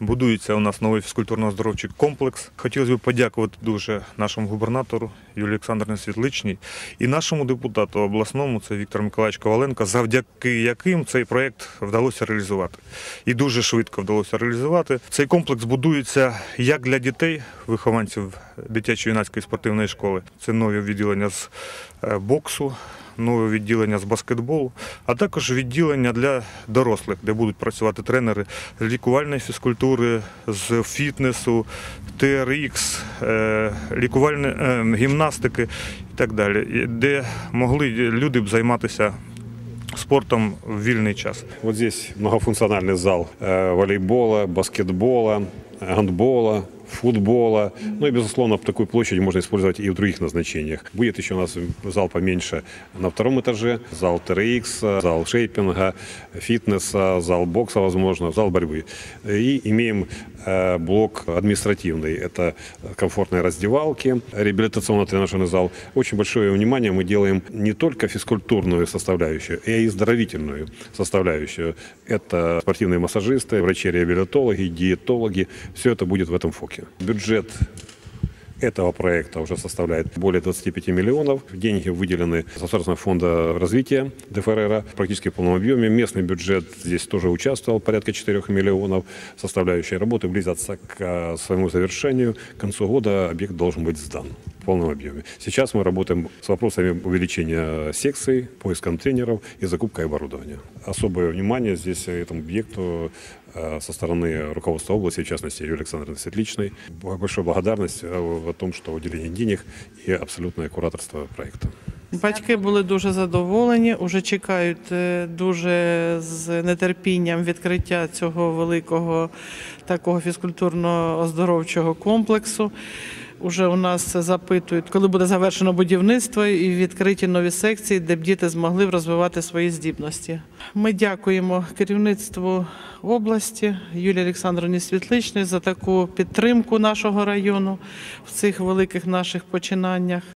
Будується у нас новий фізкультурно-оздоровчий комплекс. Хотілося б подякувати дуже нашому губернатору Юлії Олександрівні Світличній і нашому депутату обласному, це Віктор Миколаївич Коваленко, завдяки яким цей проєкт вдалося реалізувати. І дуже швидко вдалося реалізувати. Цей комплекс будується як для дітей, вихованців дитячо-юнацької спортивної школи. Це нові відділення з е, боксу, нове відділення з баскетболу, а також відділення для дорослих, де будуть працювати тренери з лікувальної фізкультури, з фітнесу, TRX, е, лікувальної е, гімнастики і так далі, де могли люди б займатися спортом в вільний час. Вот здесь многофункциональный зал э, волейбола, баскетбола, гандбола, футбола. Ну и, безусловно, такую площадь можно использовать и в других назначениях. Будет еще у нас зал поменьше на втором этаже, зал TRX, зал шейпинга, фитнеса, зал бокса, возможно, зал борьбы. И имеем э, блок административный. Это комфортные раздевалки, реабилитационно-тренажерный зал. Очень большое внимание мы делаем не только физкультурную составляющую, а и здоровительную составляющую. Это спортивные массажисты, врачи-реабилитологи, диетологи. Все это будет в этом фоке. Бюджет этого проекта уже составляет более 25 миллионов. Деньги выделены с Государственного фонда развития ДФРР практически в полном объеме. Местный бюджет здесь тоже участвовал, порядка 4 миллионов. Составляющие работы близятся к э, своему завершению. К концу года объект должен быть сдан полном объеме. Сейчас мы работаем с вопросами увеличения секций, поиском тренеров и закупкой оборудования. Особое внимание здесь этому объекту э, со стороны руководства области, в частности, Юлии Александровны Светличной. Большая благодарность э, о том, что уделение денег и абсолютное кураторство проекта. Батьки були дуже задоволені, уже чекають е, дуже з нетерпінням відкриття цього великого такого фізкультурно-оздоровчого комплексу. Уже у нас запитують, коли буде завершено будівництво і відкриті нові секції, де б діти змогли розвивати свої здібності. Ми дякуємо керівництву області Юлії Олександровні Світличної за таку підтримку нашого району в цих великих наших починаннях.